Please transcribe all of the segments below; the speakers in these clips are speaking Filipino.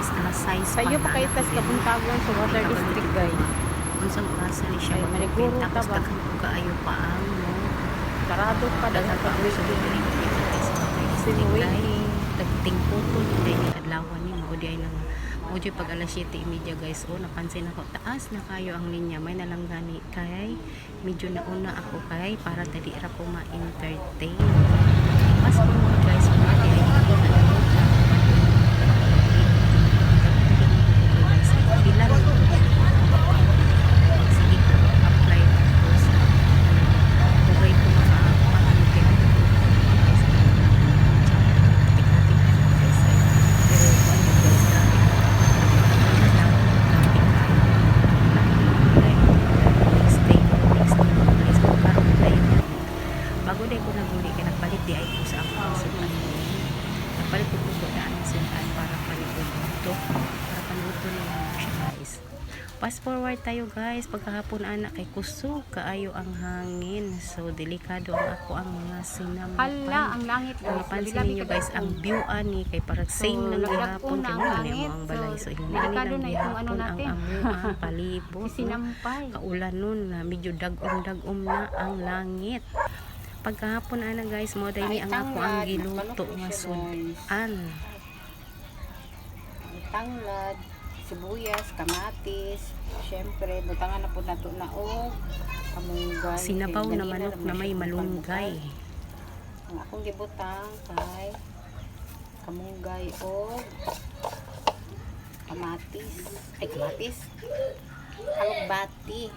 guys na size Sa iyo pa kay tas kabuntagon sa water district guys. unsang oras ni siya Ay, ta tapos ba? daghan ko kaayo pa ang no? Sarado pa pa pag sa dili guys Sino Sino waiting? Tagting putol hindi ni adlawan ni mao di ay nang mao di pag alas 7:30 guys. Oh napansin ako taas na kayo ang linya. May nalanggani kay medyo nauna ako kay para dali ra ko ma-entertain mas po mo guys mga di ay Bilan Sige ko, apply ko sa Buhay ko makakamagin bago day ko naguli kaya nagpalit di ko sa ako ang sukan nagpalit ko po daan ang sukan para palit ko ito para panuto nila mo siya guys fast forward tayo guys pagkahapon anak kay kusog kaayo ang hangin so delikado ang ako ang mga sinampay Hala, ang langit guys. Labi-labi ninyo guys, ang view ani kay parang same lang gihapon kay mo langit. ang balay. So, So, delikado lang na itong ano gihapon ang amuang? Sinampay. Kaulan nun na medyo dagom-dagom na ang langit. Pagkahapon ana guys, mo dahil ang ako ang giluto nga sudan. Ang tanglad, sibuyas, kamatis, syempre, butangan na po nato na og kamunggay. Sinabaw na manok na may malunggay. Ang akong gibutang kay kamunggay o kamatis. Ay, kamatis. Alugbati.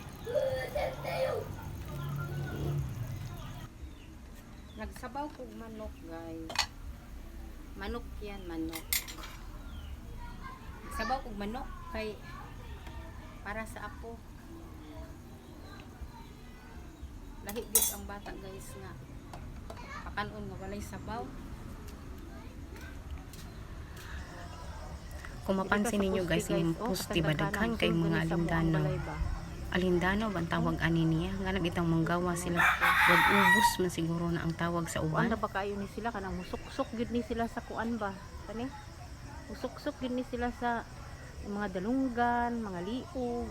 Nagsabaw kog manok, guys. Manok yan, manok. Nagsabaw kog manok kay para sa apo. Lahi gyud ang bata, guys, nga pakanon nga walay sabaw. Kung mapansin ninyo guys, yung poste ba daghan kay mga alindanaw. Alindanaw ba ang tawag ani niya? Nga nabitang manggawa sila. Wag ubos man siguro na ang tawag sa uwan. na pa kayo ni sila kanang musok-sok gid ni sila sa kuan ba? Kani? Musok-sok gid ni sila sa mga dalunggan, mga liog,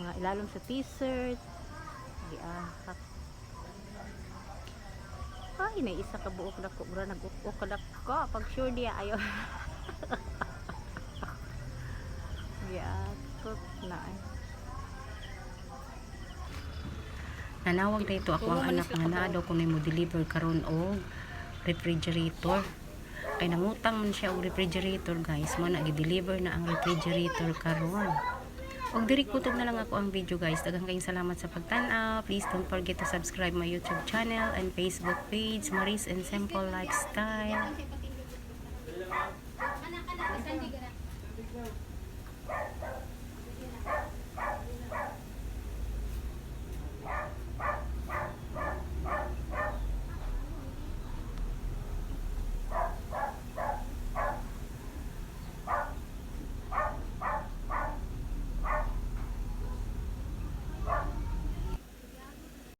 mga ilalom sa t-shirt. Giahak. Ay, na isa ka buok na ko, bro, nag-uok ka ko. Pag sure diya, ayo. Giakot na ay. Nanawag na ito ako ang anak nga naa daw kung mo deliver karon og refrigerator. Kay nangutang man siya og refrigerator guys. Mo na gi-deliver na ang refrigerator karon. Og diri kutog na lang ako ang video guys. Daghang kayong salamat sa pagtan-aw. Please don't forget to subscribe my YouTube channel and Facebook page Maris and Simple Lifestyle. Anak, anak.